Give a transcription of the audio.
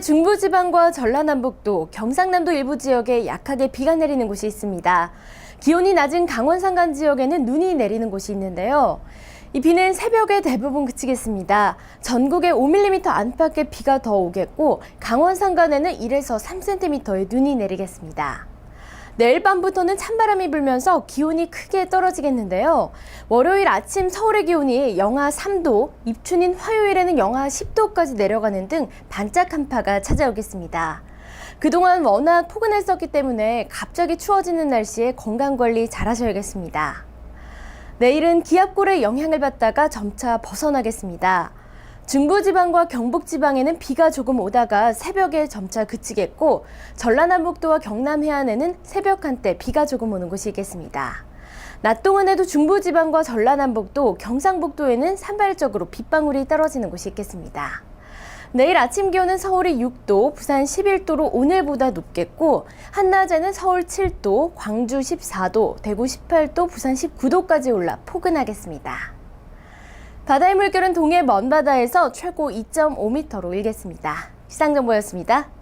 중부지방과 전라남북도, 경상남도 일부 지역에 약하게 비가 내리는 곳이 있습니다. 기온이 낮은 강원 산간 지역에는 눈이 내리는 곳이 있는데요. 이 비는 새벽에 대부분 그치겠습니다. 전국에 5mm 안팎의 비가 더 오겠고 강원 산간에는 1에서 3cm의 눈이 내리겠습니다. 내일 밤부터는 찬바람이 불면서 기온이 크게 떨어지겠는데요. 월요일 아침 서울의 기온이 영하 3도, 입춘인 화요일에는 영하 10도까지 내려가는 등 반짝 한파가 찾아오겠습니다. 그동안 워낙 포근했었기 때문에 갑자기 추워지는 날씨에 건강관리 잘 하셔야겠습니다. 내일은 기압골의 영향을 받다가 점차 벗어나겠습니다. 중부지방과 경북지방에는 비가 조금 오다가 새벽에 점차 그치겠고 전라남북도와 경남 해안에는 새벽 한때 비가 조금 오는 곳이 있겠습니다. 낮 동안에도 중부지방과 전라남북도, 경상북도에는 산발적으로 빗방울이 떨어지는 곳이 있겠습니다. 내일 아침 기온은 서울이 6도, 부산 11도로 오늘보다 높겠고 한낮에는 서울 7도, 광주 14도, 대구 18도, 부산 19도까지 올라 포근하겠습니다. 바다의 물결은 동해 먼바다에서 최고 2.5m로 일겠습니다. 시상정보였습니다.